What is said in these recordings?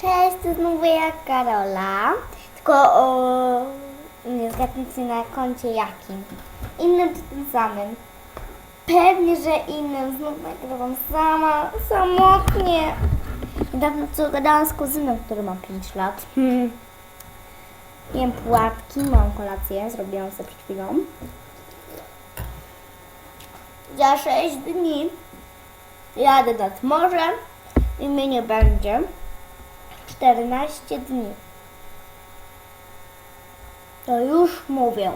Cześć, to znowu ja Karola. Tylko o, zgadnijcie na koncie jakim. Innym czy tym samym. Pewnie, że innym. Znów nagrywam sama, samotnie. Niedawno co gadałam z kuzynem, który ma 5 lat. Hmm. Jem płatki, mam kolację, zrobiłam sobie przed chwilą. Za 6 dni jadę nad morze i mnie nie będzie 14 dni. To już mówię.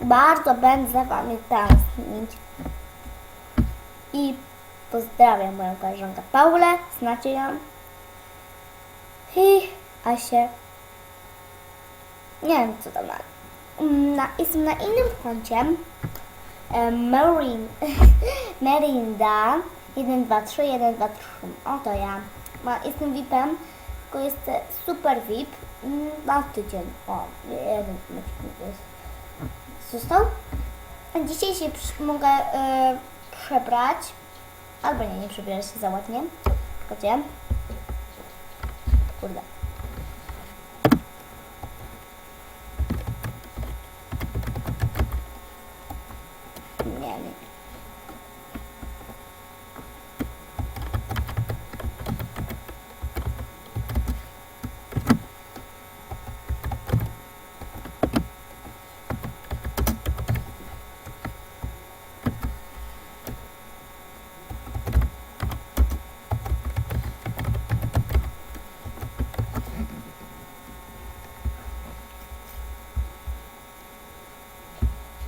Bardzo będę Wami tęsknić. I pozdrawiam moją koleżankę Paulę, znacie ją. I Asię. Nie wiem co tam ma. Na, jestem na innym koncie. E, Marin, Merinda 1, 2, 3, 1, 2, 3. O to ja. Ma, jestem VIP-em, tylko jest super VIP mm, na tydzień. O, jeden. Został. Dzisiaj się mogę e, przebrać. Albo nie, nie przebiorę się za ładnie. Czekajcie. Kurde. Nie, nie.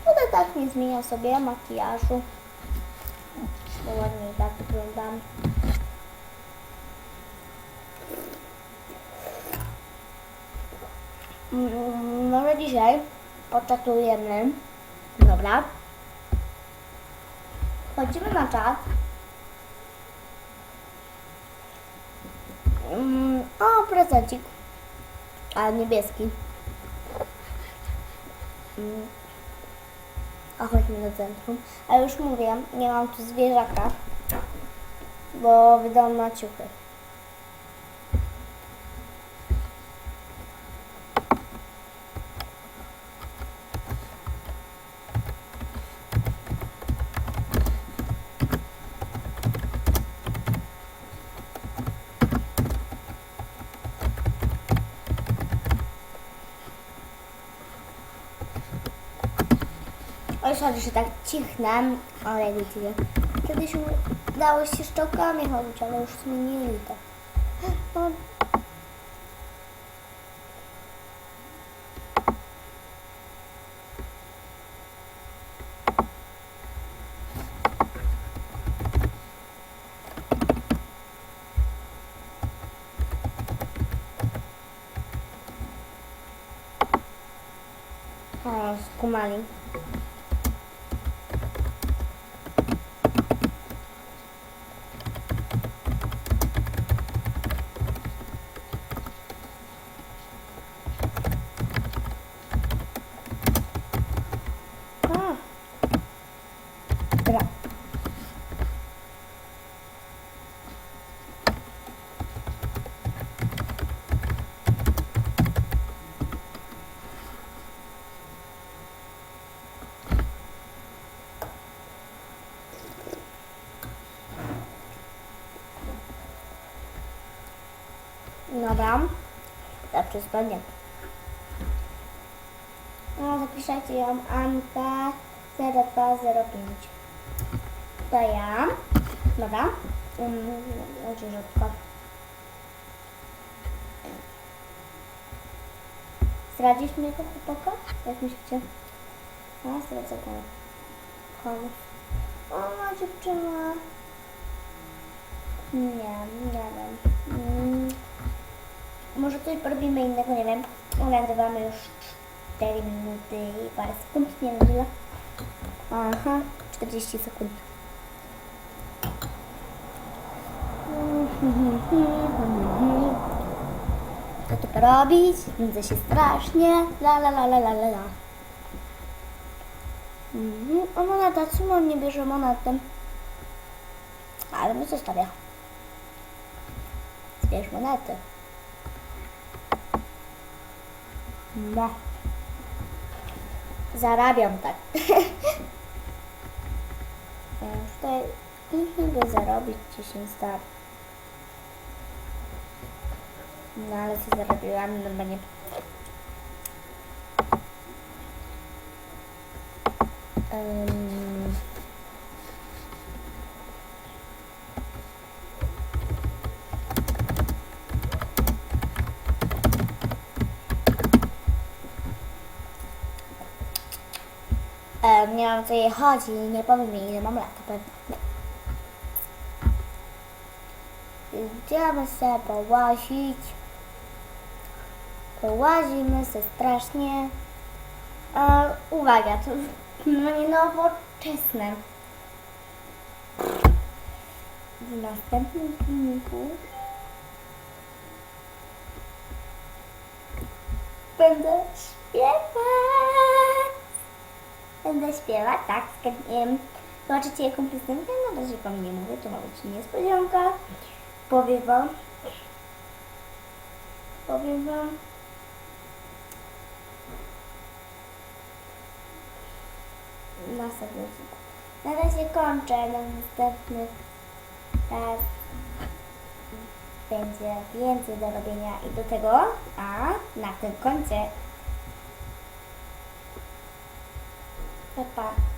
Tutaj nie zmieniam sobie makijażu. Bo ładnie tak wyglądam. Mm, Może dzisiaj poczatujemy. Dobra. Chodzimy na czat. Mm, O, prezencik. A niebieski. A chodźmy do centrum. A już mówię, nie mam tu zwierzaka, bo wydałam na ciuchy. Sorry, że tak cichnę, ale widzicie. Kiedyś udało się szczołkami chodzić, ale już zmienili to. No, skumali. A. Dobra. Dobra. Dobrze, spodnie. No, zapiszecie ją Anka 0205. To ja. Dobra. Um, tylko. Zdradzisz mnie jako chłopaka? Jak myślicie? A, zdradzę go. Komu? O, dziewczyna. Nie, nie wiem. Może coś porobimy innego, nie wiem. Nagrywamy już 4 minuty i parę sekund, nie wiem ile. Aha, 40 sekund. Co tu porobić? Widzę się strasznie. La la la la la la la. Mhm. O moneta, czemu on nie bierze monetem? Ale my zostawia. jakieś monety. No. Zarabiam tak. Już tutaj lubię zarobić 10 star. No ale co zarobiłam normalnie. Um, Um, nie mam co jej chodzi, nie powiem jej ile mam lat, pewnie. Idziemy sobie połazić. Połazimy se strasznie. E, uwaga, to no nie nowoczesne. W następnym filmiku będę śpiewać. Będę śpiewać, tak, zgadniem. Zobaczycie jaką piosenkę, na razie wam nie mówię, to ma być niespodzianka. Powiem wam. Powiem wam. Następny odcinku. Na razie kończę, na następny raz będzie więcej do robienia i do tego, a na tym kończę. 拜拜。